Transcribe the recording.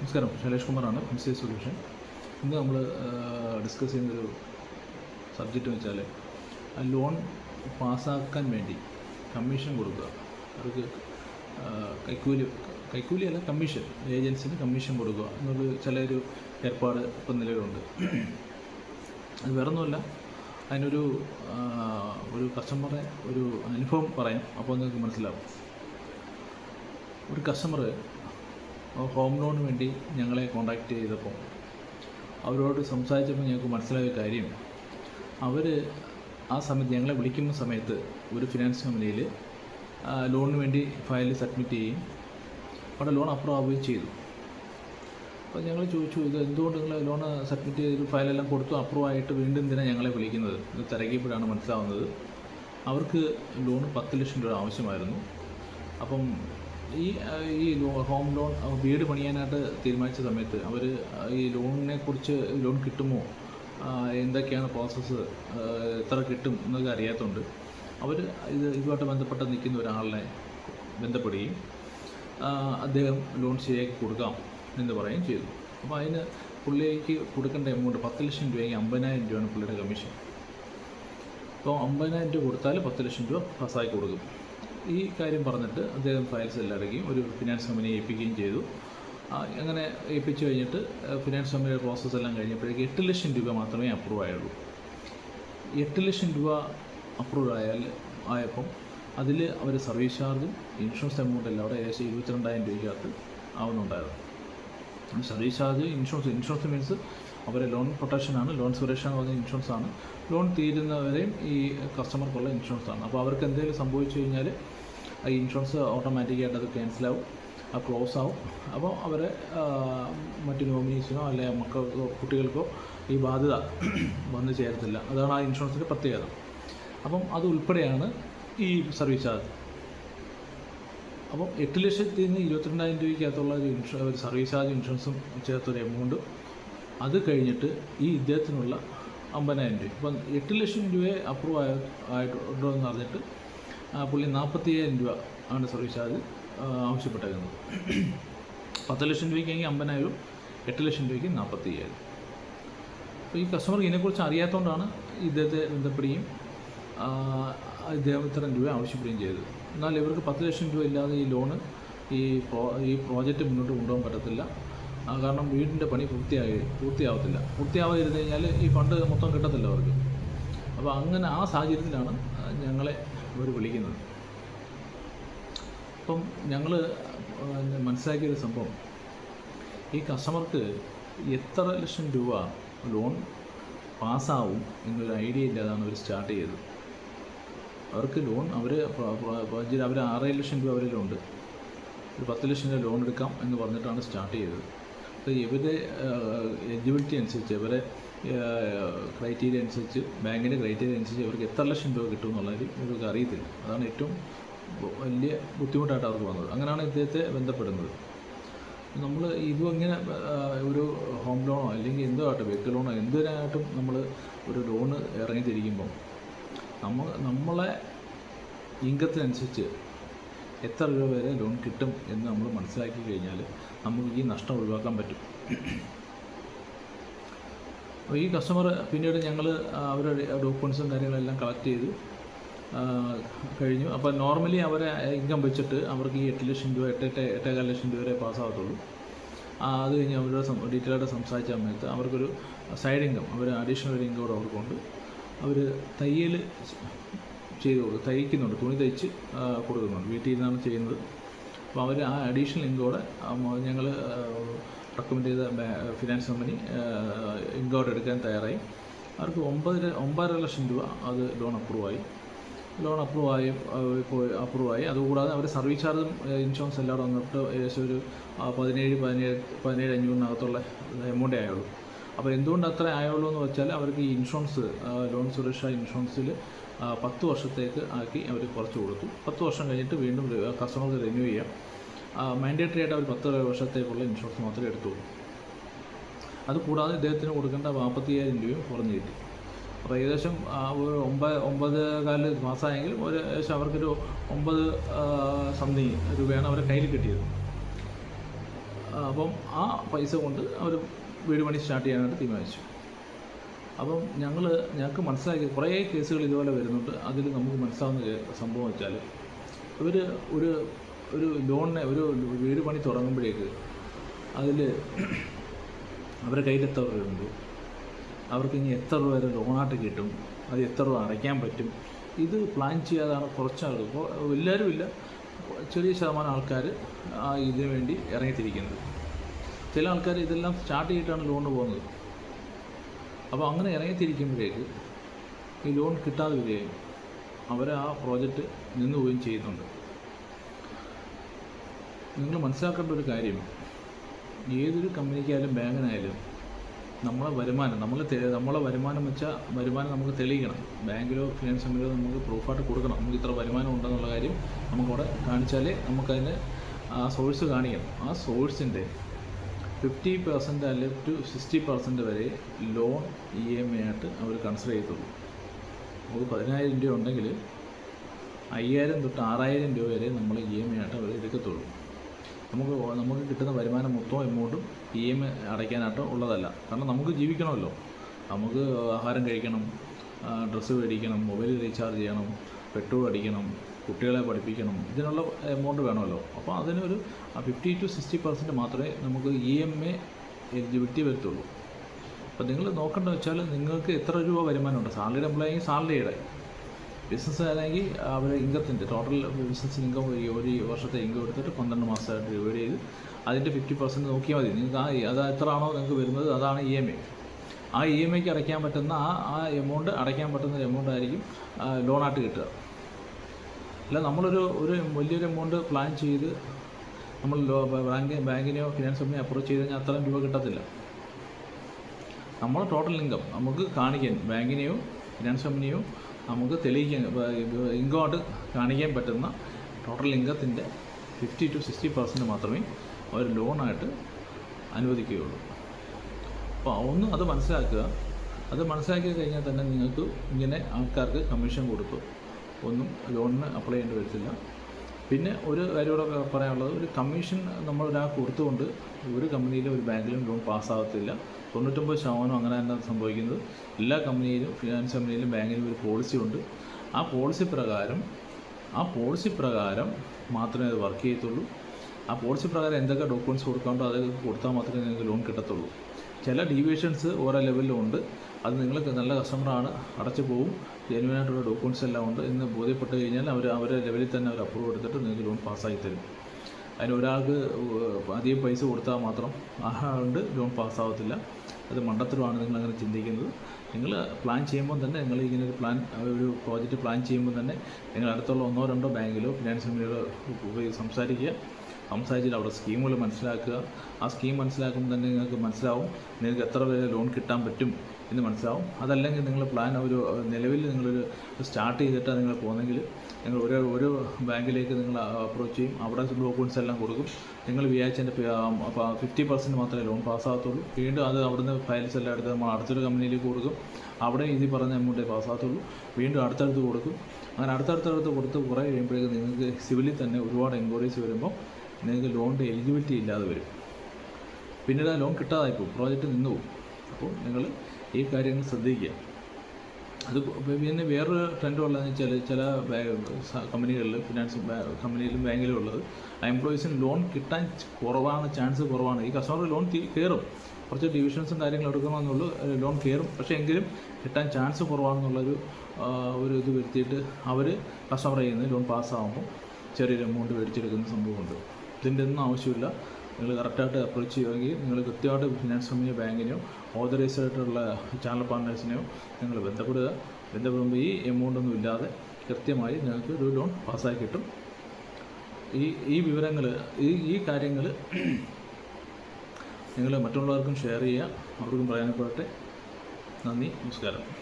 നമസ്കാരം. ശൈലേഷ് കുമാറാണ്. M C solution ഇന്ന് നമ്മൾ ഡിസ്കസ് ചെയ്യുന്നൊരു സബ്ജക്റ്റ് വെച്ചാൽ ലോൺ പാസ്സാക്കാൻ വേണ്ടി കമ്മീഷൻ കൊടുക്കുക. അവർക്ക് കൈക്കൂലി കൈക്കൂലി അല്ല കമ്മീഷൻ ഏജൻസിന് കമ്മീഷൻ കൊടുക്കുക. എന്നൊരു ചില ഒരു ഏർപ്പാട് ഇപ്പം നിലവിലുണ്ട്. അത് വേറൊന്നുമല്ല. അതിനൊരു ഒരു കസ്റ്റമറെ ഒരു അനുഭവം പറയാം. അപ്പോൾ നിങ്ങൾക്ക് മനസ്സിലാവും. ഒരു കസ്റ്റമർ ഹോം ലോണിന് വേണ്ടി ഞങ്ങളെ കോണ്ടാക്ട് ചെയ്തപ്പോൾ അവരോട് സംസാരിച്ചപ്പോൾ ഞങ്ങൾക്ക് മനസ്സിലായ കാര്യം അവർ ആ സമയത്ത് ഞങ്ങളെ വിളിക്കുന്ന സമയത്ത് ഒരു ഫിനാൻസ് കമ്പനിയിൽ ലോണിന് വേണ്ടി ഫയൽ സബ്മിറ്റ് ചെയ്യുകയും അവിടെ ലോൺ അപ്രൂവ് ആവുകയും ചെയ്തു. അപ്പോൾ ഞങ്ങൾ ചോദിച്ചു ഇത് എന്തുകൊണ്ട് നിങ്ങൾ ലോൺ സബ്മിറ്റ് ചെയ്ത് ഫയലെല്ലാം കൊടുത്തു അപ്രൂവ് ആയിട്ട് വീണ്ടും എന്തിനാണ് ഞങ്ങളെ വിളിക്കുന്നത്? ഇത് തിരക്കിയപ്പോഴാണ് മനസ്സിലാവുന്നത്. അവർക്ക് ലോൺ പത്ത് ലക്ഷം രൂപ ആവശ്യമായിരുന്നു. അപ്പം ഈ ഈ ഹോം ലോൺ വീട് പണിയാനായിട്ട് തീരുമാനിച്ച സമയത്ത് അവർ ഈ ലോണിനെ കുറിച്ച് ലോൺ കിട്ടുമോ? എന്തൊക്കെയാണ് പ്രോസസ്സ് എത്ര കിട്ടും എന്നൊക്കെ അറിയാത്തതുകൊണ്ട് അവർ ഇത് ഇതുമായിട്ട് ബന്ധപ്പെട്ട് നിൽക്കുന്ന ഒരാളിനെ ബന്ധപ്പെടുകയും അദ്ദേഹം ലോൺ ശരിയാക്കി കൊടുക്കാം എന്ന് പറയുകയും ചെയ്തു. അപ്പോൾ അതിന് പുള്ളിക്ക് കൊടുക്കേണ്ട എമൗണ്ട് പത്ത് ലക്ഷം രൂപയെങ്കിൽ അമ്പതിനായിരം രൂപയാണ് പുള്ളിയുടെ കമ്മീഷൻ അപ്പോൾ അമ്പതിനായിരം രൂപ കൊടുത്താൽ പത്ത് ലക്ഷം രൂപ പാസ്സാക്കി കൊടുക്കും. ഈ കാര്യം പറഞ്ഞിട്ട് അദ്ദേഹം ഫയൽസ് എല്ലാം അടയ്ക്കുകയും ഒരു ഫിനാൻസ് കമ്പനിയെ ഏൽപ്പിക്കുകയും ചെയ്തു. അങ്ങനെ ഏൽപ്പിച്ചു കഴിഞ്ഞിട്ട് ഫിനാൻസ് കമ്പനിയുടെ പ്രോസസ്സ് എല്ലാം കഴിഞ്ഞപ്പോഴേക്ക് എട്ട് ലക്ഷം രൂപ മാത്രമേ അപ്രൂവ് ആയുള്ളൂ. എട്ട് ലക്ഷം രൂപ അപ്രൂവ് ആയാൽ ആയപ്പം അതിൽ അവർ സർവീസ് ചാർജും ഇൻഷുറൻസ് എമൗണ്ട് എല്ലാം അവിടെ ഏകദേശം ഇരുപത്തിരണ്ടായിരം രൂപയ്ക്കകത്ത് ആവുന്നുണ്ടായിരുന്നു. Service charge insurance insurance means അവരെ ലോൺ പ്രൊട്ടക്ഷനാണ് ലോൺ സുരക്ഷ എന്ന് പറഞ്ഞ ഇൻഷുറൻസ് ആണ്. ലോൺ തീരുന്നവരെയും ഈ കസ്റ്റമർക്കുള്ള ഇൻഷുറൻസ് ആണ്. അപ്പോൾ അവർക്ക് എന്തെങ്കിലും സംഭവിച്ചു കഴിഞ്ഞാൽ ആ ഇൻഷുറൻസ് ഓട്ടോമാറ്റിക്കായിട്ട് അത് ക്യാൻസലാവും അത് ക്ലോസ് ആവും. അപ്പോൾ അവരെ മറ്റ് നോമിനീസിനോ അല്ലെ മക്കൾക്കോ കുട്ടികൾക്കോ ഈ ബാധ്യത വന്നു ചേരത്തില്ല. അതാണ് ആ ഇൻഷുറൻസിന്റെ പ്രത്യേകത. അപ്പം അത് ഉൾപ്പെടെയാണ് ഈ സർവീസ് ചാർജ് അപ്പം എട്ട് ലക്ഷത്തിൽ നിന്ന് ഇരുപത്തിരണ്ടായിരം രൂപയ്ക്കകത്തുള്ള ഒരു ഇൻഷു ഒരു സർവീസ് ചാർജ് ഇൻഷുറൻസും ചേർത്തൊരു എമൗണ്ട്. അത് കഴിഞ്ഞിട്ട് ഈ ഇദ്ദേഹത്തിനുള്ള അമ്പതിനായിരം രൂപ. ഇപ്പം എട്ട് ലക്ഷം രൂപയെ അപ്രൂവ് ആയ ആയിട്ടുണ്ടോ എന്ന് അറിഞ്ഞിട്ട് പുള്ളി നാൽപ്പത്തി അയ്യായിരം രൂപ ആണ് സർവീസ് ചാർജ് ആവശ്യപ്പെട്ടേക്കുന്നത്. പത്ത് ലക്ഷം രൂപയ്ക്കെങ്കിൽ അമ്പതിനായിരം എട്ട് ലക്ഷം രൂപയ്ക്ക് നാൽപ്പത്തി അയ്യായിരം അപ്പോൾ ഈ കസ്റ്റമർക്ക് ഇതിനെക്കുറിച്ച് അറിയാത്തതുകൊണ്ടാണ് ഇദ്ദേഹത്തെ ബന്ധപ്പെടുകയും ഇദ്ദേഹം ഇത്രയും രൂപ ആവശ്യപ്പെടുകയും ചെയ്തത്. എന്നാൽ ഇവർക്ക് പത്ത് ലക്ഷം രൂപ ഇല്ലാതെ ഈ ലോണ് ഈ പ്രോ ഈ പ്രോജക്റ്റ് മുന്നോട്ട് കൊണ്ടുപോകാൻ പറ്റത്തില്ല. കാരണം വീടിന്റെ പണി പൂർത്തിയായി പൂർത്തിയാവത്തില്ല. പൂർത്തിയാവാതിരുന്നു കഴിഞ്ഞാൽ ഈ ഫണ്ട് മൊത്തം കിട്ടത്തില്ല അവർക്ക്. അപ്പോൾ അങ്ങനെ ആ സാഹചര്യത്തിലാണ് ഞങ്ങളെ ഇവർ വിളിക്കുന്നത്. അപ്പം ഞങ്ങൾ മനസ്സിലാക്കിയൊരു സംഭവം. ഈ കസ്റ്റമർക്ക് എത്ര ലക്ഷം രൂപ ലോൺ പാസ്സാവും എന്നൊരു ഐഡിയ ഇല്ലാതാണ് അവർ സ്റ്റാർട്ട് ചെയ്തത്. അവർക്ക് ലോൺ അവർ അവർ ആറേഴ് ലക്ഷം രൂപ അവരിലുണ്ട് ഒരു പത്ത് ലക്ഷം രൂപ ലോൺ എടുക്കാം എന്ന് പറഞ്ഞിട്ടാണ് സ്റ്റാർട്ട് ചെയ്തത്. അപ്പോൾ ഇവരുടെ എലിജിബിലിറ്റി അനുസരിച്ച് ഇവരെ ക്രൈറ്റീരിയ അനുസരിച്ച് ബാങ്കിന്റെ ക്രൈറ്റീരിയ അനുസരിച്ച് ഇവർക്ക് എത്ര ലക്ഷം രൂപ കിട്ടും എന്നുള്ളത് ഇവർക്ക് അറിയത്തില്ല. അതാണ് ഏറ്റവും വലിയ ബുദ്ധിമുട്ടായിട്ട് അവർക്ക് വന്നത്. അങ്ങനെയാണ് ഇദ്ദേഹത്തെ ബന്ധപ്പെടുന്നത്. നമ്മൾ ഇതും ഇങ്ങനെ ഒരു ഹോം ലോണോ അല്ലെങ്കിൽ എന്തോ ആകട്ടെ വെഹിക്കിൾ ലോണോ എന്തിനായിട്ടും നമ്മൾ ഒരു ലോണ് ഇറങ്ങിത്തിരിക്കുമ്പം നമ്മൾ നമ്മളെ ഇൻകത്തിനനുസരിച്ച് എത്ര രൂപ വരെ ലോൺ കിട്ടും എന്ന് നമ്മൾ മനസ്സിലാക്കി കഴിഞ്ഞാൽ നമുക്ക് ഈ നഷ്ടം ഒഴിവാക്കാൻ പറ്റും. അപ്പോൾ ഈ കസ്റ്റമർ പിന്നീട് ഞങ്ങൾ അവരുടെ ഡോക്യുമെൻസും കാര്യങ്ങളെല്ലാം കളക്ട് ചെയ്തു കഴിഞ്ഞു. അപ്പോൾ നോർമലി അവരെ ഇൻകം വെച്ചിട്ട് അവർക്ക് ഈ എട്ട് ലക്ഷം രൂപ എട്ട് എട്ട് എട്ടേകാൽ ലക്ഷം രൂപ വരെ പാസ്സാകത്തുള്ളൂ അത് കഴിഞ്ഞ് അവരുടെ ഡീറ്റെയിൽ ആയിട്ട് സംസാരിച്ച സമയത്ത് അവർക്കൊരു സൈഡ് ഇൻകം അവർ അഡീഷണൽ ഒരു ഇൻകം കൂടെ അവർക്കുണ്ട്. അവർ തയ്യൽ ചെയ്ത് കൊടുക്കും തയ്ക്കുന്നുണ്ട് തുണി തയ്ച്ച് കൊടുക്കുന്നുണ്ട് വീട്ടിൽ നിന്നാണ് ചെയ്യുന്നത്. അപ്പോൾ അവർ ആ അഡീഷണൽ ഇൻകോടെ ഞങ്ങൾ റെക്കമെൻഡ് ചെയ്ത ഫിനാൻസ് കമ്പനി ഇൻകോട്ട് എടുക്കാൻ തയ്യാറായി. അവർക്ക് ഒമ്പതര ഒമ്പതര ലക്ഷം രൂപ അത് ലോൺ അപ്രൂവ് ആയി. ലോൺ അപ്രൂവ് ആയി അപ്രൂവ് ആയി. അതുകൂടാതെ അവർ സർവീസ് ചാർജും ഇൻഷുറൻസ് എല്ലാം കൂടെ വന്നിട്ട് ഏകദേശം ഒരു പതിനേഴ് പതിനേഴ് പതിനേഴ് അഞ്ഞൂറിനകത്തുള്ള എമൗണ്ടേ ആയുള്ളൂ. അപ്പോൾ എന്തുകൊണ്ട് അത്ര ആയുള്ളൂ എന്ന് വെച്ചാൽ അവർക്ക് ഈ ഇൻഷുറൻസ് ലോൺ സുരക്ഷ ഇൻഷുറൻസിൽ പത്ത് വർഷത്തേക്ക് ആക്കി അവർ കുറച്ച് കൊടുത്തു. പത്ത് വർഷം കഴിഞ്ഞിട്ട് വീണ്ടും കസ്റ്റമർക്ക് റിന്യൂ ചെയ്യാം. മാൻഡേറ്ററി ആയിട്ട് അവർ പത്ത് വർഷത്തേക്കുള്ള ഇൻഷുറൻസ് മാത്രമേ എടുത്തുള്ളൂ. അത് കൂടാതെ ഇദ്ദേഹത്തിന് കൊടുക്കേണ്ട നാൽപ്പത്തി അയ്യായിരം രൂപയും കുറഞ്ഞു കിട്ടി. അപ്പോൾ ഏകദേശം ഒരു ഒമ്പത് ഒമ്പത് കാൽ മാസമായെങ്കിൽ ഒരു ഏകദേശം അവർക്കൊരു ഒമ്പത് സംതിങ് രൂപയാണ് അവരെ കയ്യിൽ കിട്ടിയത്. അപ്പം ആ പൈസ കൊണ്ട് അവർ വീട് പണി സ്റ്റാർട്ട് ചെയ്യാനായിട്ട് തീരുമാനിച്ചു. അപ്പം ഞങ്ങൾ ഞങ്ങൾക്ക് മനസ്സിലാക്കി കുറേ കേസുകൾ ഇതുപോലെ വരുന്നുണ്ട്. അതിൽ നമുക്ക് മനസ്സിലാവുന്ന സംഭവം വെച്ചാൽ ഇവർ ഒരു ഒരു ലോണിനെ ഒരു വീട് പണി തുടങ്ങുമ്പോഴേക്ക് അതിൽ അവരുടെ കയ്യിൽ എത്ര രൂപയുണ്ട് അവർക്ക് ഇനി എത്ര രൂപ വരെ ലോണായിട്ട് കിട്ടും? അത് എത്ര രൂപ അടയ്ക്കാൻ പറ്റും? ഇത് പ്ലാൻ ചെയ്യാതാണ് കുറച്ചാൾ. എല്ലാവരും ഇല്ല. ചെറിയ ശതമാനം ആൾക്കാർ ഇതിനു വേണ്ടി ഇറങ്ങിത്തിരിക്കുന്നത്. ചില ആൾക്കാർ ഇതെല്ലാം സ്റ്റാർട്ട് ചെയ്തിട്ടാണ് ലോണിന് പോകുന്നത്. അപ്പോൾ അങ്ങനെ ഇറങ്ങിത്തിരിക്കുമ്പോഴേക്ക് ഈ ലോൺ കിട്ടാതെ വരികയും അവർ ആ പ്രോജക്റ്റ് നിന്ന് പോവുകയും ചെയ്യുന്നുണ്ട്. നിങ്ങൾ മനസ്സിലാക്കേണ്ട ഒരു കാര്യം ഏതൊരു കമ്പനിക്കായാലും ബാങ്കിനായാലും നമ്മളെ വരുമാനം നമ്മൾ നമ്മളെ വരുമാനം വെച്ചാൽ വരുമാനം നമുക്ക് തെളിയിക്കണം. ബാങ്കിലോ ഫിനാൻസ് കമ്പനിയിലോ നമുക്ക് പ്രൂഫായിട്ട് കൊടുക്കണം. നമുക്ക് ഇത്ര വരുമാനം ഉണ്ടെന്നുള്ള കാര്യം നമുക്കവിടെ കാണിച്ചാലേ നമുക്കതിന് ആ സോഴ്സ് കാണിക്കണം. ആ സോഴ്സിന്റെ ഫിഫ്റ്റി പെർസെന്റ് അല്ലെങ്കിൽ ടു സിക്സ്റ്റി പെർസെന്റ് വരെ ലോൺ ഇ എം ഐ ആയിട്ട് അവർ കൺസിഡർ ചെയ്യത്തുള്ളൂ. അപ്പോൾ പതിനായിരം രൂപ ഉണ്ടെങ്കിൽ അയ്യായിരം തൊട്ട് ആറായിരം രൂപ വരെ നമ്മൾ ഇ എം ഐ ആയിട്ട് അവർ എടുക്കത്തുള്ളൂ. നമുക്ക് നമുക്ക് കിട്ടുന്ന വരുമാനം മൊത്തം എമൗണ്ടും ഇ എം ഐ അടയ്ക്കാനായിട്ട് ഉള്ളതല്ല. കാരണം നമുക്ക് ജീവിക്കണമല്ലോ. നമുക്ക് ആഹാരം കഴിക്കണം ഡ്രസ്സ് മേടിക്കണം മൊബൈൽ റീചാർജ് ചെയ്യണം പെട്രോൾ അടിക്കണം കുട്ടികളെ പഠിപ്പിക്കണം. ഇതിനുള്ള എമൗണ്ട് വേണമല്ലോ. അപ്പോൾ അതിനൊരു ഫിഫ്റ്റി ടു സിക്സ്റ്റി പെർസെന്റ് മാത്രമേ നമുക്ക് ഇ എം എ എലിജിബിലിറ്റി വരത്തുള്ളൂ. അപ്പോൾ നിങ്ങൾ നോക്കേണ്ടത് വെച്ചാൽ നിങ്ങൾക്ക് എത്ര രൂപ വരുമാനമുണ്ട്? സാലറി എംപ്ലോയി സാലറിയുടെ ബിസിനസ് ആണെങ്കിൽ അവർ ഇൻകത്തിന്റെ ടോട്ടൽ ബിസിനസ് ഇൻകം ഒരു വർഷത്തെ ഇൻകം എടുത്തിട്ട് പന്ത്രണ്ട് മാസമായിട്ട് ഡിവൈഡ് ചെയ്ത് അതിന്റെ ഫിഫ്റ്റി പെർസെന്റ് നോക്കിയാൽ മതി. നിങ്ങൾക്ക് ആ അത് എത്രയാണോ നിങ്ങൾക്ക് വരുന്നത് അതാണ് ഇ എം ഐ ആ ഇ എം ഐക്ക് അടയ്ക്കാൻ പറ്റുന്ന ആ ആ എമൗണ്ട് അടയ്ക്കാൻ പറ്റുന്ന എമൗണ്ട് ആയിരിക്കും ലോണായിട്ട് കിട്ടുക. അല്ല നമ്മളൊരു ഒരു വലിയൊരു എമൗണ്ട് പ്ലാൻ ചെയ്ത് നമ്മൾ ബാങ്ക് ബാങ്കിനെയോ ഫിനാൻസ് കമ്പനിയോ അപ്രോച്ച് ചെയ്ത് കഴിഞ്ഞാൽ അത്രയും രൂപ കിട്ടത്തില്ല. നമ്മൾ ടോട്ടൽ ഇൻകം നമുക്ക് കാണിക്കാൻ ബാങ്കിനെയോ ഫിനാൻസ് കമ്പനിയോ നമുക്ക് തെളിയിക്കാൻ ഇൻകമായിട്ട് കാണിക്കാൻ പറ്റുന്ന ടോട്ടൽ ഇൻകത്തിന്റെ ഫിഫ്റ്റി ടു സിക്സ്റ്റി പെർസെന്റ് മാത്രമേ അവർ ലോണായിട്ട് അനുവദിക്കുകയുള്ളൂ. അപ്പോൾ ഒന്ന് അത് മനസ്സിലാക്കുക. അത് മനസ്സിലാക്കി കഴിഞ്ഞാൽ തന്നെ നിങ്ങൾക്ക് ഇങ്ങനെ ആൾക്കാർക്ക് കമ്മീഷൻ കൊടുത്തു ഒന്നും ലോണിന് അപ്ലൈ ചെയ്യേണ്ടി വരത്തില്ല. പിന്നെ ഒരു കാര്യം കൂടെ പറയാനുള്ളത് ഒരു കമ്മീഷൻ നമ്മൾ ഒരാൾക്ക് കൊടുത്തുകൊണ്ട് ഒരു കമ്പനിയിലും ഒരു ബാങ്കിലും ലോൺ പാസ്സാകത്തില്ല. തൊണ്ണൂറ്റൊമ്പത് ശതമാനം അങ്ങനെ തന്നെ സംഭവിക്കുന്നത്. എല്ലാ കമ്പനിയിലും ഫിനാൻസ് കമ്പനിയിലും ബാങ്കിലും ഒരു പോളിസി ഉണ്ട്. ആ പോളിസി പ്രകാരം ആ പോളിസി പ്രകാരം മാത്രമേ അത് വർക്ക് ചെയ്യത്തുള്ളൂ. ആ പോളിസി പ്രകാരം എന്തൊക്കെ ഡോക്യുമെന്റ്സ് കൊടുക്കാണ്ടോ അതൊക്കെ കൊടുത്താൽ മാത്രമേ നിങ്ങൾക്ക് ലോൺ കിട്ടത്തുള്ളൂ. ചില ഡീവിയേഷൻസ് ഓരോ ലെവലിലും ഉണ്ട്. അത് നിങ്ങൾക്ക് നല്ല കസ്റ്റമറാണ് അടച്ചു പോകും ജെനുവനായിട്ടുള്ള ഡോക്യുമെന്റ്സ് എല്ലാം ഉണ്ട്. എന്ന് ബോധ്യപ്പെട്ട് കഴിഞ്ഞാൽ അവർ അവരെ ലെവലിൽ തന്നെ അവർ അപ്രൂവ് എടുത്തിട്ട് നിങ്ങൾക്ക് ലോൺ പാസ്സാക്കി തരും. അതിന് ഒരാൾക്ക് അധികം പൈസ കൊടുത്താൽ മാത്രം ആളുണ്ട് ലോൺ പാസ്സാവത്തില്ല അത് മണ്ടത്തരമാണ് നിങ്ങൾ അങ്ങനെ ചിന്തിക്കുന്നത്. നിങ്ങൾ പ്ലാൻ ചെയ്യുമ്പോൾ തന്നെ നിങ്ങൾ ഇങ്ങനെ ഒരു പ്ലാൻ ഒരു പ്രോജക്റ്റ് പ്ലാൻ ചെയ്യുമ്പോൾ തന്നെ നിങ്ങൾ അടുത്തുള്ള ഒന്നോ രണ്ടോ ബാങ്കിലോ ഫിനാൻസ് കമ്പനികളോ പോയി സംസാരിക്കുക. സംസാരിച്ചിട്ട് അവിടെ സ്കീമുകൾ മനസ്സിലാക്കുക. ആ സ്കീം മനസ്സിലാക്കുമ്പോൾ തന്നെ നിങ്ങൾക്ക് മനസ്സിലാവും നിങ്ങൾക്ക് എത്ര വരെ ലോൺ കിട്ടാൻ പറ്റും എന്ന് മനസ്സിലാവും. അതല്ലെങ്കിൽ നിങ്ങൾ പ്ലാൻ ഒരു നിലവിൽ നിങ്ങളൊരു സ്റ്റാർട്ട് ചെയ്തിട്ടാണ് നിങ്ങൾ പോകുന്നെങ്കിൽ നിങ്ങൾ ഒരു ഒരു ബാങ്കിലേക്ക് നിങ്ങൾ അപ്രോച്ച് ചെയ്യും. അവിടെ ഡോക്യുമെന്റ്സ് എല്ലാം കൊടുക്കും. നിങ്ങൾ വിചാരിച്ചതിന്റെ ഫിഫ്റ്റി പെർസെന്റ് മാത്രമേ ലോൺ പാസ്സാകത്തുള്ളൂ വീണ്ടും അത് അവിടുന്ന് ഫയൽസ് എല്ലാം എടുത്ത് നമ്മൾ അടുത്തൊരു കമ്പനിയിലേക്ക് കൊടുക്കും. അവിടെ ഇത് പറഞ്ഞ എമൗണ്ടേ പാസ്സാകത്തുള്ളൂ വീണ്ടും അടുത്തടുത്ത് കൊടുക്കും. അങ്ങനെ അടുത്തടുത്തടുത്ത് കൊടുത്ത് കുറേ കഴിയുമ്പോഴേക്കും നിങ്ങൾക്ക് സിവിലിൽ തന്നെ ഒരുപാട് എൻക്വയറീസ് വരുമ്പോൾ നിങ്ങൾക്ക് ലോണിന്റെ എലിജിബിലിറ്റി ഇല്ലാതെ വരും. പിന്നീട് ആ ലോൺ കിട്ടാതായി പോകും. പ്രോജക്റ്റ് നിന്നു പോകും. അപ്പോൾ നിങ്ങൾ ഈ കാര്യങ്ങൾ ശ്രദ്ധിക്കുക. അത് പിന്നെ വേറൊരു ട്രെൻഡ് ഉള്ളതെന്ന് വെച്ചാൽ ചില കമ്പനികളിൽ ഫിനാൻസ് കമ്പനിയിലും ബാങ്കിലും ഉള്ളത് എംപ്ലോയീസിന് ലോൺ കിട്ടാൻ കുറവാണ് ചാൻസ് കുറവാണ്. ഈ കസ്റ്റമർ ലോൺ കയറും. കുറച്ച് ഡിവിഷൻസും കാര്യങ്ങളും എടുക്കണമെന്നുള്ളൂ. ലോൺ കയറും. പക്ഷേ എങ്കിലും കിട്ടാൻ ചാൻസ് കുറവാണെന്നുള്ളൊരു ഒരു ഇത് വരുത്തിയിട്ട് അവർ കസ്റ്റമർ ചെയ്യുന്നത് ലോൺ പാസ്സാകുമ്പോൾ ചെറിയൊരു എമൗണ്ട് മേടിച്ചെടുക്കുന്ന സംഭവമുണ്ട്. ഇതിന്റെ ഒന്നും ആവശ്യമില്ല. നിങ്ങൾ കറക്റ്റായിട്ട് അപ്രോച്ച് ചെയ്യുമെങ്കിൽ നിങ്ങൾ കൃത്യമായിട്ട് ഫിനാൻസ് കമ്പനിയോ ബാങ്കിനെയോ ഓതറൈസ്ഡ് ആയിട്ടുള്ള ചാനൽ പാർട്ട്നേഴ്സിനെയോ നിങ്ങൾ ബന്ധപ്പെടുക. ബന്ധപ്പെടുമ്പോൾ ഈ എമൗണ്ട് ഒന്നും ഇല്ലാതെ കൃത്യമായി നിങ്ങൾക്ക് ഒരു ലോൺ പാസ്സാക്കി കിട്ടും. ഈ ഈ വിവരങ്ങൾ ഈ ഈ കാര്യങ്ങൾ നിങ്ങൾ മറ്റുള്ളവർക്കും ഷെയർ ചെയ്യുക. അവർക്കും പ്രയോജനപ്പെടട്ടെ. നന്ദി നമസ്കാരം.